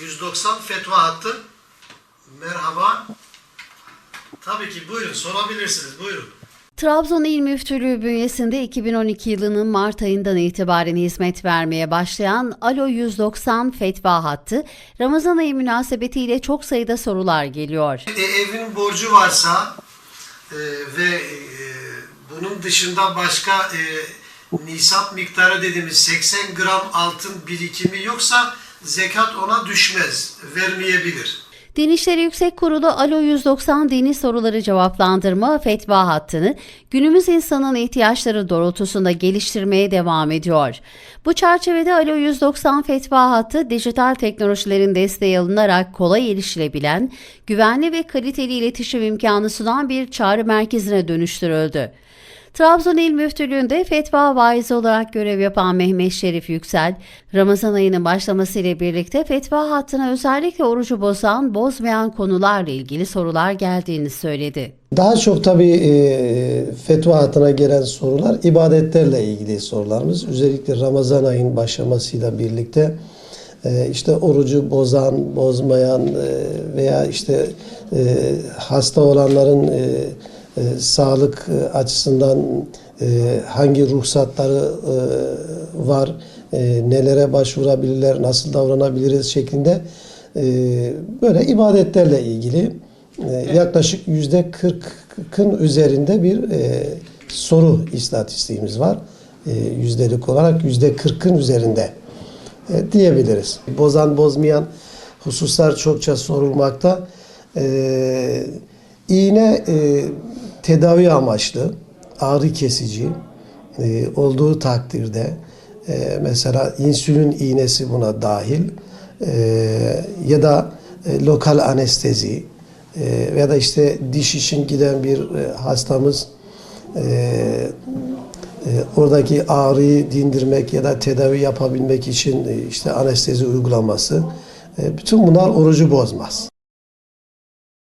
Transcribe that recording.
190 fetva hattı. Merhaba. Tabii ki buyurun sorabilirsiniz buyurun. Trabzon İl Müftülüğü bünyesinde 2012 yılının Mart ayından itibaren hizmet vermeye başlayan Alo 190 fetva hattı, Ramazan ayı münasebetiyle çok sayıda sorular geliyor. E, evin borcu varsa e, ve e, bunun dışında başka e, nisap miktarı dediğimiz 80 gram altın birikimi yoksa zekat ona düşmez, vermeyebilir. Din Yüksek Kurulu Alo 190 dini soruları cevaplandırma fetva hattını günümüz insanın ihtiyaçları doğrultusunda geliştirmeye devam ediyor. Bu çerçevede Alo 190 fetva hattı dijital teknolojilerin desteği alınarak kolay erişilebilen, güvenli ve kaliteli iletişim imkanı sunan bir çağrı merkezine dönüştürüldü. Trabzon İl Müftülüğü'nde fetva vaizi olarak görev yapan Mehmet Şerif Yüksel, Ramazan ayının başlamasıyla birlikte fetva hattına özellikle orucu bozan, bozmayan konularla ilgili sorular geldiğini söyledi. Daha çok tabii e, fetva hatına gelen sorular ibadetlerle ilgili sorularımız. Özellikle Ramazan ayının başlamasıyla birlikte e, işte orucu bozan, bozmayan e, veya işte e, hasta olanların e, sağlık e, açısından e, hangi ruhsatları e, var, e, nelere başvurabilirler, nasıl davranabiliriz şeklinde e, böyle ibadetlerle ilgili e, yaklaşık yüzde 40'ın üzerinde bir e, soru istatistiğimiz var. E, yüzdelik olarak yüzde 40'ın üzerinde e, diyebiliriz. Bozan bozmayan hususlar çokça sorulmakta. E, iğne e, tedavi amaçlı, ağrı kesici e, olduğu takdirde e, mesela insülin iğnesi buna dahil e, ya da e, lokal anestezi e, veya da işte diş için giden bir e, hastamız e, e, oradaki ağrıyı dindirmek ya da tedavi yapabilmek için e, işte anestezi uygulaması e, bütün bunlar orucu bozmaz.